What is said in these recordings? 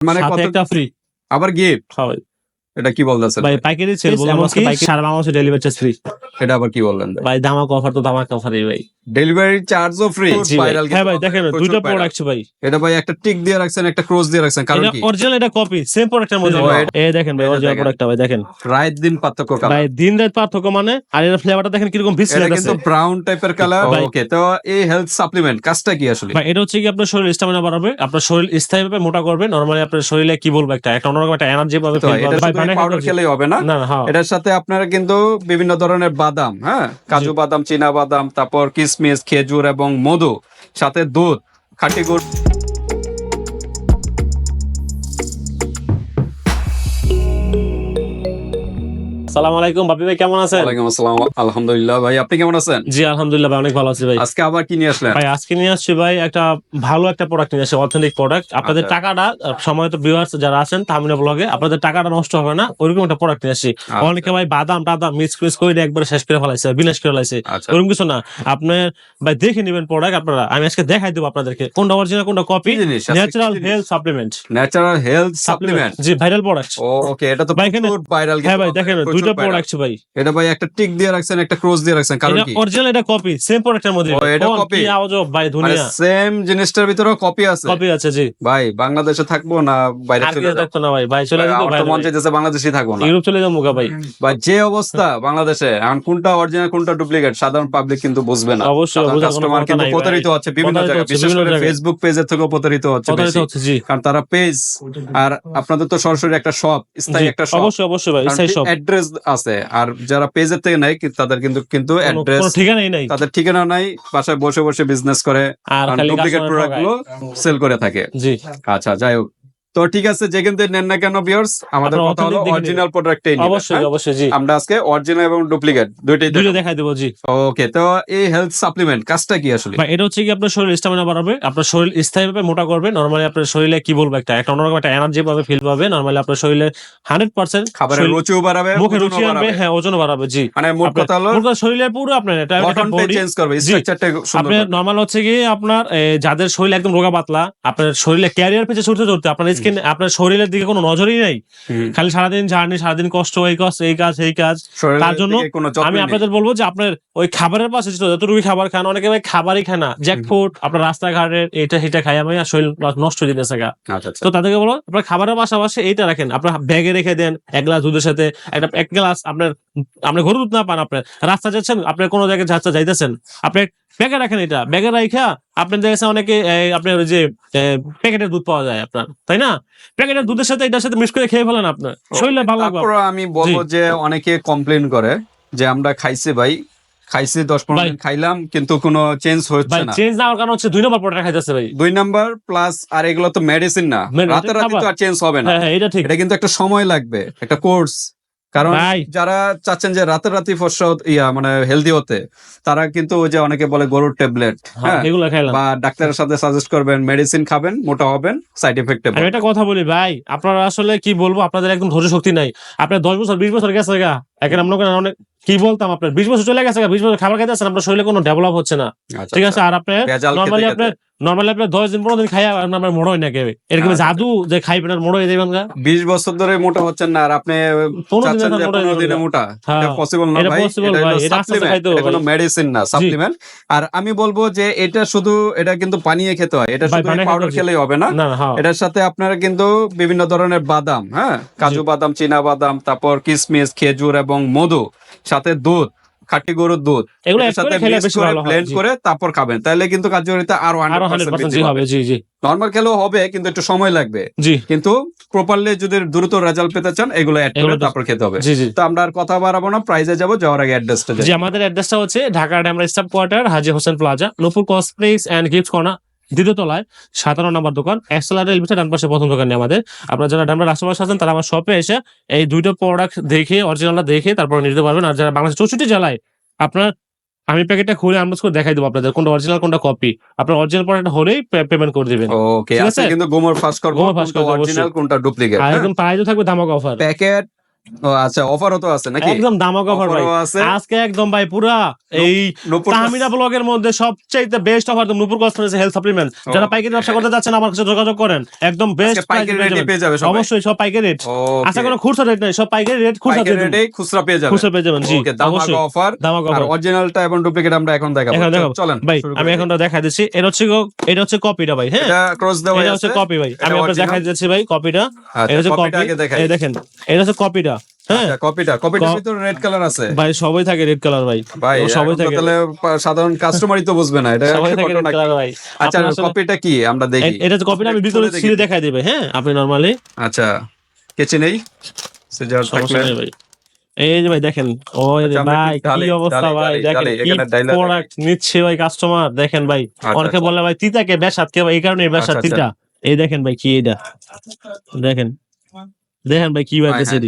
মানে কত একটা ফ্রি আবার গিফট হয় এটা কি বলতেছেন ভাই পাইকারি সেল বললাম আজকে পাইকারি। সারা বাংলাদেশে ডেলিভারি চার্জ ফ্রি এটা আবার কি বললেন ভাই? ধামাক অফার তো ধামাক অফারই ভাই। ডেলিভারি চার্জও ফ্রি জি ভাই। হ্যাঁ ভাই দেখেন দুইটা প্রোডাক্ট ভাই। এটা ভাই একটা টিক দিয়ে রাখছেন একটা ক্রস দিয়ে রাখছেন কারণ কি? অরিজিনাল এটা কপি সেম প্রোডাক্টের মধ্যে। দেখেন ভাই অরিজিনাল। প্রোডাক্টটা ভাই দেখেন। রাত দিন পার্থক্য কালার ভাই দিন রাত পার্থক্য মানে আর এর ফ্লেভারটা দেখেন কীরকম এটা ভিসলেট কিন্তু ব্রাউন টাইপের কালার ওকে তো এই হেলথ সাপ্লিমেন্ট কাজটা কি আসলে? ভাই এটা হচ্ছে কি আপনার শরীর স্টামিনা বাড়াবে আপনার শরীর স্থায়ীভাবে মোটা করবে। নরমালি আপনার শরীরে কি বলব একটা একটা অন্যরকম একটা এনার্জি পাবে পাউডার খেলেই হবে না? হ্যাঁ। এটার সাথে আপনারা কিন্তু বিভিন্ন ধরনের বাদাম হ্যাঁ? কাজু বাদাম চীনা বাদাম তারপর কিশমিশ খেজুর এবং মধু সাথে দুধ খাটি গুড়। সালাম আলাইকুম বাপি ভাই কেমন আছেন? ওয়ালাইকুম আসসালাম। আলহামদুলিল্লাহ ভাই আপনি কেমন আছেন? জি আলহামদুলিল্লাহ ভাই অনেক ভালো আছি ভাই। আজকে আবার কি নিয়ে আসলেন? ভাই আজকে নিয়ে আসছি ভাই একটা ভালো একটা প্রোডাক্ট নিয়ে আসছি অথেন্টিক প্রোডাক্ট আপনাদের আচ্ছা। টাকাটা আহ, সময় তো ভিউয়ার্স যারা আছেন তামিনা ব্লগে আপনাদের টাকাটা নষ্ট হবে না ওইরকম একটা প্রোডাক্ট নিয়ে আসছি। আচ্ছা। অনেকে ভাই বাদাম টাদাম মিক্স মিক্স করে একবার শেষ করে ফেলাইছে বিনাশ করে ফেলাইছে আচ্ছা। ওরকম কিছু না। আপনার ভাই দেখে নেবেন প্রোডাক্ট আপনারা আমি আজকে দেখাই দেবো আপনাদেরকে কোনটা অরিজিনাল কোনটা copy natural health supplement natural health supplement জি ভাইরাল প্রোডাক্ট ওকে এটা তো ভাই, ভাইরাল হ্যাঁ ভাই দেখেন প্রোডাক্ট ভাই। এটা ভাই একটা টিক দিয়ে রাখছেন একটা ক্রস দিয়ে রাখছেন কারণ কি? অরিজিনাল এটা কপি সেম প্রোডাক্টের মধ্যে। ও, এটা কোন copy? কি আওয়াজ ভাই দুনিয়া সেম জিনিসটার ভিতরেও কপি আছে। কপি আছে জি। ভাই বাংলাদেশে থাকব না বাইরে চলে যাব? না ভাই। ভাই চলে ভাই মন চাইতেছে বাংলাদেশে থাকব না। ইউরোপ চলে যাব মুখা ভাই। বা যে অবস্থা বাংলাদেশে এখন কোনটা অরিজিনাল কোনটা ডুপ্লিকেট সাধারণ পাবলিক কিন্তু বুঝবে না। অবশ্যই কাস্টমার কিন্তু প্রতারিত হচ্ছে বিভিন্ন জায়গায় বিশেষ করে ফেসবুক পেজের থেকেও প্রতারিত হচ্ছে কারণ তারা পেজ আর আপনাদের তো সরাসরি একটা শপ স্থায়ী একটা শপ অবশ্যই অবশ্যই ভাই সেই সব অ্যাড্রেস আছে। আর যারা পেজের থেকে নেয় তাদের কিন্তু কিন্তু কোনো- অ্যাড্রেস ঠিকানাই নাই। তাদের ঠিকানা নাই বাসায় বসে বসে বিজনেস করে। আর ডুপ্লিকেট প্রোডাক্টগুলো সেল করে থাকে। জি। আচ্ছা যাই হোক। তো ঠিক আছে যেখান থেকে নেন না কেন বিয়ার্স আমাদের কথা হলো অরিজিনাল প্রোডাক্টটাই অবশ্যই অবশ্যই জি। আমরা আজকে অরিজিনাল এবং ডুপ্লিকেট দুইটাই দুইটা দেখাই দেবো জি। ওকে তো এই হেলথ সাপ্লিমেন্ট কাজটা কি আসলে? ভাই এটা হচ্ছে কি আপনার শরীর স্টামিনা বাড়াবে আপনার শরীর স্থায়ীভাবে মোটা করবে নরমালি আপনার শরীরে কি বলব একটা একটা অন্যরকম একটা এনার্জি পাবে ফিল পাবে নরমালি আপনার শরীরে হান্ড্রেড পার্সেন্ট খাবারের রুচিও বাড়াবে মুখে রুচি আনবে হ্যাঁ ওজন বাড়াবে জি। মানে মোট কথা হলো মোট কথা শরীরে পুরো আপনার এটা একটা body- চেঞ্জ করবে স্ট্রাকচারটা সুন্দর করবে। নর্মাল হচ্ছে কি আপনার যাদের শরীর একদম রোগা পাতলা আপনার শরীরে ক্যারিয়ার পিছিয়ে ছুটতে ছুটতে আপনার স্কিন আপনার শরীরের দিকে কোনো নজরই নাই। খালি সারাদিন জার্নি সারাদিন কষ্ট এই কষ্ট এই কাজ এই কাজ। তার জন্য আমি। আপনাদের বলব যে আপনার ওই খাবারের পাশে যতটুকু খাবার খান অনেকে ভাই খাবারই খায় না। জ্যাকফুড আপনার রাস্তাঘাটের এটা সেটা খাই আমি শরীর নষ্ট হয়ে যেতেছে আচ্ছা আচ্ছা। তো তাদেরকে বলো আপনার খাবারের পাশাপাশি এইটা রাখেন। আপনার ব্যাগে রেখে দেন এক গ্লাস দুধের সাথে একটা এক গ্লাস আপনার আপনি গরু দুধ না পান আপনার রাস্তা যাচ্ছেন আপনার কোনো জায়গায় যাত্রা যাইতেছেন। আপনি ব্যাগে রাখেন এটা। ব্যাগে রাখা আপনি দেখেছেন অনেকে আপনার ওই যে প্যাকেটের দুধ পাওয়া যায় আপনার তাই না? প্যাকেটের দুধের সাথে এটার সাথে মিক্স করে খেয়ে ফেলেন আপনার। শরীরে ভালো লাগবে। আমি বলব যে অনেকে কমপ্লেন করে যে আমরা খাইছি ভাই খাইছি দশ পনেরো দিন খাইলাম কিন্তু কোনো চেঞ্জ হচ্ছে না। চেঞ্জ না হওয়ার কারণ হচ্ছে দুই নম্বর প্রোডাক্ট খাইতেছে ভাই। দুই নাম্বার প্লাস আর এগুলো তো মেডিসিন না। Medicine রাতে রাতে তো আর চেঞ্জ হবে না। হ্যাঁ হ্যাঁ এটা ঠিক। এটা কিন্তু একটা সময় লাগবে একটা কোর্স কারণ। যারা চাচ্ছেন যে রাতে রাতে ফর্সা ইয়া মানে হেলদি হতে তারা কিন্তু ওই যে অনেকে বলে গরুর ট্যাবলেট হ্যাঁ, বা ডাক্তারের সাথে সাজেস্ট করবেন মেডিসিন খাবেন মোটা হবেন সাইড এফেক্ট আমি একটা কথা বলি ভাই আপনারা আসলে কি বলব আপনাদের একদম ধৈর্য শক্তি নাই। আপনার দশ বছর বিশ বছর গেছে গা এখন আমরা অনেক কি বলতাম আপনার? বিশ বছর চলে গেছে বিশ বছর খাবার খাইতেছেন আপনার শরীরে কোনো ডেভেলপ হচ্ছে না। ঠিক আছে আর আপনার নর্মালি আপনার নর্মালি আপনার দশ দিন পনেরো দিন খাই আপনার মোড় হয় না কেউ এরকম। জাদু যে খাইবেন আর মোড় হয়ে যাবেন বিশ বছর ধরে মোটা হচ্ছেন না আর আপনি পনেরো দিনে মোটা। হয়ে। হ্যাঁ। পসিবল না ভাই সাপ্লিমেন্ট কোনো মেডিসিন না আর আমি বলব যে এটা শুধু এটা কিন্তু পানিয়ে খেতে হয়। এটা শুধু পাউডার খেলেই হবে না। হ্যাঁ। এটার সাথে আপনারা কিন্তু বিভিন্ন ধরনের বাদাম হ্যাঁ? কাজু বাদাম চীনা বাদাম তারপর কিশমিশ খেজুর এবং মধু সাথে দুধ। খাঁটি গরুর দুধ। এগুলো সাথে ব্লেন্ড করে তারপর খাবেন। তাহলে কিন্তু কার্যকারিতা আরও হান্ড্রেড হবে জি জি। নর্মাল খেলেও হবে কিন্তু একটু সময় লাগবে। জি। কিন্তু প্রপারলি যদি দ্রুত রেজাল্ট পেতে চান এগুলো অ্যাড করে তারপর খেতে হবে। জি জি। তো আমরা আর কথা বাড়াবো না প্রাইজে যাব যাওয়ার আগে অ্যাড্রেসটা জি আমাদের অ্যাড্রেসটা হচ্ছে Dhaka Demra staff quarter Haji Hossain plaza Nupur complex and gift corner দ্বিতীয় তলায় সাতান্ন নম্বর দোকান। এক্সেলার রেলভিটা ডান পাশে প্রথম দোকানে আমাদের। আপনারা যারা ড্যামরার আশেপাশে আছেন তারা আমার শপে এসে এই দুইটা প্রোডাক্ট দেখে অরিজিনালটা দেখে তারপর নিতে পারবেন। আর যারা বাংলাদেশ চৌষট্টি জেলায় আপনার আমি প্যাকেটটা খুলে আনবাস করে দেখাই দেবো আপনাদের কোনটা অরিজিনাল কোনটা কপি আপনার অরিজিনাল প্রোডাক্ট হলেই পেমেন্ট করে দিবেন। ওকে আছে? কিন্তু গোমর ফাঁস করব গোমর ফাঁস কোনটা করব, অরিজিনাল কোনটা ডুপ্লিকেট আর একদম প্রাইজও থাকবে ধামাকা অফার প্যাকেট ও আচ্ছা অফারও তো আছে নাকি? একদম দামক অফার ভাই। আজকে একদম ভাই পুরা এই তাহমিনা ব্লগের মধ্যে সবচেয়ে best offer Nupur cosmetics health supplement যারা পাইকারি ব্যবসা করতে যাচ্ছেন আমার কাছে যোগাযোগ করেন। একদম বেস্ট পাইকারি রেটে পেয়ে যাবে অবশ্যই সব পাইকারি রেট আচ্ছা কোনো খুচরা রেট নাই সব পাইকারি রেট খুচরা রেটে খুচরা পেয়ে খুচরা পেয়ে যাবেন জি ওকে দামাকা অফার দামাক আর অফার অরিজিনালটা এবং ডুপ্লিকেট আমরা এখন দেখাবো। চলেন ভাই আমি করি। এখন দেখা দিচ্ছি। এটা হচ্ছে এটা হচ্ছে কপিটা ভাই হ্যাঁ? এটা ক্রস দেওয়া এটা হচ্ছে কপি ভাই। আমি আপনাকে দেখাই দিচ্ছি ভাই কপিটা আচ্ছা, এটা হচ্ছে কপি দেখেন এটা হচ্ছে কপিটা কপিটা। কপিটার ভিতরে রেড কালার আছে। ভাই সবাই থাকে রেড কালার ভাই। ভাই সবাই থাকে। তাহলে সাধারণ কাস্টমারই তো বুঝবে না। এটা সবাই থাকে রেড কালার ভাই। আচ্ছা কপিটা কি? আমরা দেখি। এটা কপিটা আমি ভিতরে ছিঁড়ে দেখাই দিবে হ্যাঁ আপনি নরমালি আচ্ছা কেচে নেই? থাকলে ভাই। এই যে ভাই দেখেন ও আচ্ছা, ভাই কি অবস্থা ভাই? দেখেন কি প্রোডাক্ট নিচ্ছে ভাই কাস্টমার দেখেন ভাই। আচ্ছা, অনেকে আচ্ছা। বলে ভাই তিতাকে বেসাত কে ভাই এই কারণে বেসাত আচ্ছা, তিতা। এই দেখেন ভাই কি এটা দেখেন। দেখেন ভাই কি ভাই হ্যাঁ,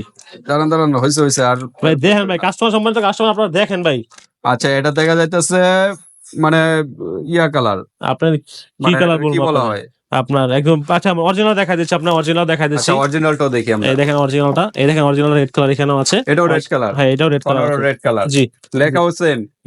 দাঁড়ান দাঁড়ান হয়েছে হয়েছে আর ভাই দেখেন ভাই কাস্টমার সম্বন্ধে কাস্টমার আপনারা দেখেন ভাই। আচ্ছা এটা দেখা যাইতেছে মানে ইয়া কালার আপনার কি মানে কালার কি বলব বলা হয়? আপনার একদম আচ্ছা অরিজিনাল দেখা দিচ্ছি আপনার অরিজিনাল দেখা দিচ্ছি। আচ্ছা অরিজিনালটাও দেখি আমরা। এই দেখেন অরিজিনালটা এই দেখেন অরিজিনাল রেড কালার এখানেও আছে। এটাও রেড কালার হ্যাঁ এটাও রেড কালার রেড কালার জি। লেখা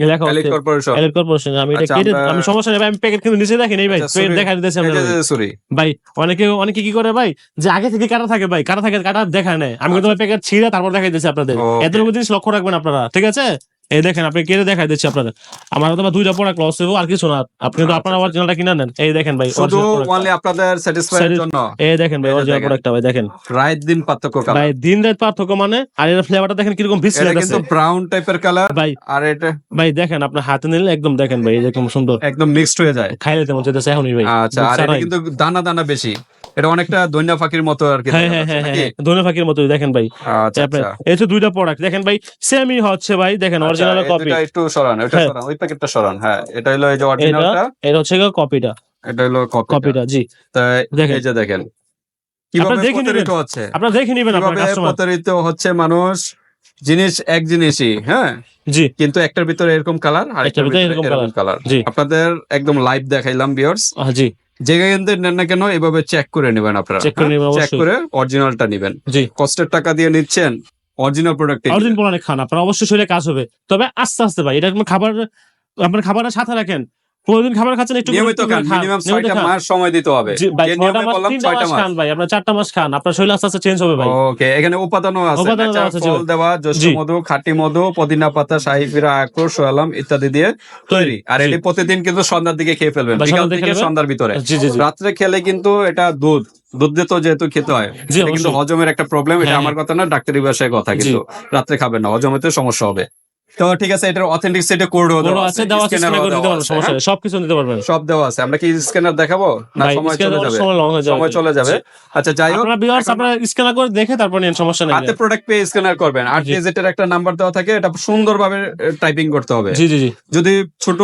এই লেখা এলিট কর্পোরেশন এলিট কর্পোরেশন আমি এটা আচ্ছা, কেটে আমি সমস্যা নেই ভাই, আমি প্যাকেট কিন্তু নিচে দেখি নেই ভাই। আচ্ছা, প্যাকেট দেখা দিতেছি আমরা সরি ভাই অনেকে অনেকে কি করে ভাই যে আগে থেকে কাটা থাকে ভাই কাটা থাকে কাটা দেখা নেই। আমি কিন্তু প্যাকেট ছিঁড়ে তারপর দেখাই দিচ্ছি আপনাদের. এতটুকু জিনিস লক্ষ্য রাখবেন আপনারা ঠিক আছে? এই দেখেন আপনি কেটে দেখাই দিচ্ছি আপনাদের। আমার বা দুইটা প্রোডাক্ট লস হইব আর কিছু না। আপনি তো আচ্ছা, আপনার অরিজিনালটা কিনে নেন। এই দেখেন ভাই শুধু। অনলি আপনাদের স্যাটিসফাইয়ের জন্য। এই দেখেন ভাই অরিজিনাল দেখেন। প্রোডাক্টটা ভাই দেখেন। রাত দিন পার্থক্য কালার ভাই দিন রাত পার্থক্য মানে আর এর ফ্লেভারটা দেখেন কীরকম এটা আছে কিন্তু ব্রাউন টাইপের কালার ভাই আর এটা ভাই দেখেন আপনার হাতে নিলে একদম দেখেন ভাই এরকম সুন্দর। একদম মিক্সড হয়ে যায়। খাইলে তেমন যেতেছে এখনই ভাই আচ্ছা আর এটা কিন্তু দানা দানা বেশি। এটা অনেকটা দৈন্য ফাঁকির মতো আর কি হ্যাঁ হ্যাঁ হ্যাঁ? হ্যাঁ ধনে ফাঁকির মতো দেখেন ভাই। আচ্ছা আচ্ছা। এই হচ্ছে দুইটা প্রোডাক্ট দেখেন ভাই সেমই হচ্ছে ভাই দেখেন অরিজিনাল কপি দুটা একটু সরান ওইটা হ্যাঁ। সরান ওই প্যাকেটটা সরান হ্যাঁ এটা হলো এই যে অরিজিনালটা এটা হচ্ছে কপিটা এটা হলো কপিটা জি। এই যে দেখেন কীভাবে প্রতারিত। হচ্ছে? আপনারা দেখে নেবেন আপনার কাস্টমার প্রতারিত হচ্ছে মানুষ জিনিস এক জিনিসই হ্যাঁ? জি। কিন্তু একটার ভিতরে এরকম কালার আর একটার ভিতরে এরকম কালার জি। আপনাদের একদম লাইভ দেখাইলাম আহ, জি। যেখান থেকে নেন না কেন এভাবে চেক করে নেবেন আপনারা চেক করে অরিজিনালটা নেবেন জি। কষ্টের টাকা দিয়ে নিচ্ছেন অরিজিনাল প্রোডাক্ট অরিজিনাল প্রোডাক্ট খান, আপনার অবশ্যই শরীরে কাজ হবে। তবে আস্তে আস্তে ভাই, এটা খাবার, আপনার খাবারটা সাথে রাখেন। কোনদিন খাবার খাচ্ছেন একটু নিয়মিত খান মিনিমাম নিয়মিত ছয়টা খান। মাস সময় দিতে হবে। যে নিয়মে বললাম তিনটা ছয়টা মাস মাস। খান ভাই আপনার চারটা মাস খান আপনার শরীর আস্তে আস্তে চেঞ্জ হবে ভাই। ওকে এখানে উপাদানও আছে। উপাদানও আছে, জি ফল দেওয়া জ্যৈষ্ঠ মধু খাঁটি মধু পুদিনা পাতা শাহি ফিরা আখরোট সোয়ালাম ইত্যাদি দিয়ে তৈরি। আর। এটি প্রতিদিন কিন্তু সন্ধ্যার দিকে খেয়ে ফেলবেন বিকাল থেকে সন্ধ্যার ভিতরে। রাত্রে খেলে কিন্তু এটা দুধ দুধ দিয়ে তো যেহেতু খেতে হয় কিন্তু হজমের একটা প্রবলেম এটা হ্যাঁ, আমার কথা না ডাক্তারি ভাষায় কথা কিন্তু রাত্রে খাবেন না হজমেতে সমস্যা হবে। তো ঠিক আছে এটার অথেন্টিক সেটে কোড বড় আছে দেওয়া আছে স্ক্যান করে দিতে পারবেন সমস্যা নেই সবকিছু নিতে পারবেন। সব দেওয়া আছে আমরা কি স্ক্যানার দেখাবো? না সময় চলে যাবে? সময় লং হয়ে যাবে। সময় চলে যাবে? আচ্ছা যাই হোক। আপনারা ভিউয়ার্স আপনারা স্ক্যান করে দেখে তারপর নিন সমস্যা নেই হাতে প্রোডাক্ট পেয়ে স্ক্যানার করবেন। আট জি। ডিজিটের একটা নাম্বার দেওয়া থাকে এটা সুন্দরভাবে টাইপিং করতে হবে। জি জি জি। যদি ছোট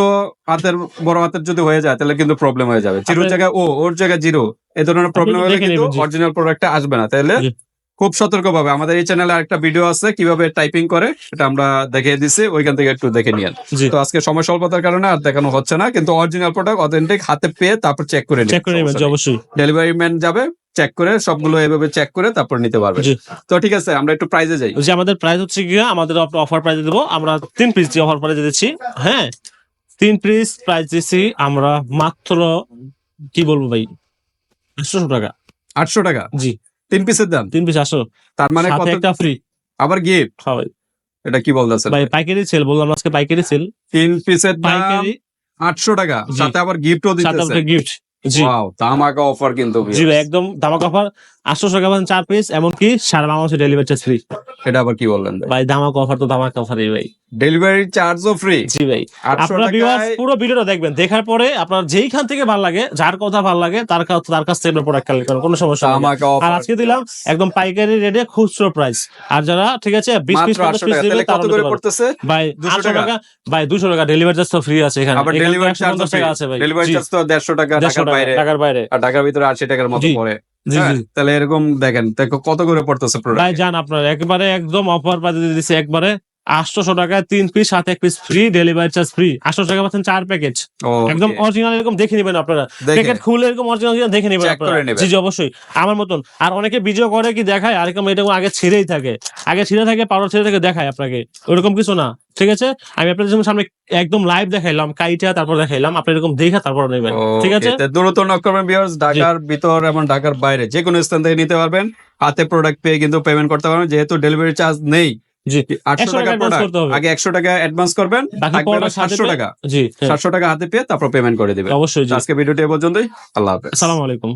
হাতের বড় হাতের যদি হয়ে যায় তাহলে কিন্তু প্রবলেম হয়ে যাবে। আপনি- জায়গায় ও ওর জায়গায় জিরো। এ ধরনের প্রবলেম হলে কিন্তু। অরিজিনাল প্রোডাক্টটা আসবে না তাহলে। খুব সতর্ক ভাবে আমাদের এই চ্যানেলে আরেকটা ভিডিও আছে কীভাবে টাইপিং করে সেটা আমরা দেখিয়ে দিছি ওইখান থেকে একটু দেখে নিয়েন। তো আজকে সময় স্বল্পতার কারণে আর দেখানো হচ্ছে না কিন্তু অরিজিনাল প্রোডাক্ট অথেন্টিক হাতে পেয়ে তারপর চেক করে চেক করে নেবেন অবশ্যই। ডেলিভারি ম্যান যাবে চেক করে সবগুলো এভাবে চেক করে তারপর নিতে পারবে। তো ঠিক আছে আমরা একটু প্রাইজে যাই। যে আমাদের প্রাইস হচ্ছে কি আমাদের অফার প্রাইস দেবো। আমরা তিন পিস দিয়ে অফার প্রাইস দিচ্ছি। হ্যাঁ তিন পিস প্রাইস দিচ্ছি আমরা মাত্র কি বলব ভাই? আটশো টাকা। আটশো টাকা? জি। তিন পিসের দাম? তিন পিস আসো। তার মানে কত? একটা ফ্রি আবার গিফট হয় এটা কি বলতেছেন? ভাই পাইকারি সেল বললাম আজকে পাইকারি সেল তিন পিসের দাম পাইকারি। আটশো টাকা। সাথে আবার গিফটও দিতেছে। গিফট জি। ওয়াও ধামাকা অফার কিন্তু জি একদম ধামাকা অফার আটশো টাকা চার পিস এমনকি সারা বাংলাদেশে ডেলিভারি চার্জ ফ্রি এটা আবার কি বললেন ভাই? ধামাক অফার তো ধামাক অফারই ভাই। ডেলিভারি চার্জও ফ্রি জি ভাই। আপনারা ভিউয়ার্স পুরো ভিডিওটা দেখবেন। দেখার পরে আপনার যেইখান থেকে ভালো লাগে যার কথা ভালো লাগে তার কাছ তার কাছ থেকে প্রোডাক্ট কালেক্ট করেন কোনো সমস্যা নেই। আর আজকে দিলাম একদম পাইকারি রেটে খুচরো প্রাইস আর যারা ঠিক আছে বিশ পিস মাত্র আটশো পিস টাকা। দিবে কত করে পড়তেছে? ভাই 200 আটশো টাকা? ভাই দুশো টাকা। ডেলিভারি চার্জ তো ফ্রি আছে এখানে। আবার ডেলিভারি চার্জ আছে ভাই। ডেলিভারি চার্জ তো দেড়শো টাকা দেড়শো ঢাকার টাকা, বাইরে। টাকার বাইরে। আর ঢাকার ভিতরে আশি টাকার মতো পড়ে। জি হ্যাঁ, জি। তাহলে এরকম দেখেন দেখো কত করে পড়তেছে ভাই জান আপনার একবারে একদম অফার বাজে দিয়েছে একবারে আটশোশো টাকায় তিন পিস সাত এক piece free delivery charge free আটশো টাকা পাচ্ছেন চার প্যাকেজ একদম অরিজিনাল এরকম দেখে নেবেন আপনারা। প্যাকেট খুলে এরকম অরিজিনাল দেখে নেবেন আপনারা। জি জি অবশ্যই। আমার মতন। আর অনেকে ভিডিও করে কি দেখায় আর এরকম এরকম আগে ছিঁড়েই থাকে। আগে ছিঁড়ে থাকে পাউডার ছিঁড়ে থাকে দেখায় আপনাকে। ওরকম কিছু না। ঠিক আছে? আমি আপনাদের সামনে একদম লাইভ দেখাইলাম কাইটা তারপর দেখাইলাম। আপনি এরকম দেখা তারপর নেবেন। ঠিক আছে? দ্রুত নক করবেন ভিউয়ার্স ঢাকার ভিতর এবং ঢাকার বাইরে। যে কোনো স্থান থেকে নিতে পারবেন। হাতে প্রোডাক্ট পেয়ে কিন্তু পেমেন্ট করতে পারবেন। যেহেতু ডেলিভারি চার্জ নেই জি আটশো টাকা প্রোডাক্ট। আগে একশো টাকা অ্যাডভান্স করবেন সাতশো টাকা। জি হ্যাঁ, সাতশো টাকা হাতে পেয়ে তারপর পেমেন্ট করে দেবে অবশ্যই জি। আজকে ভিডিওটি এ পর্যন্তই আল্লাহ হাফেজ। আসসালামু আলাইকুম।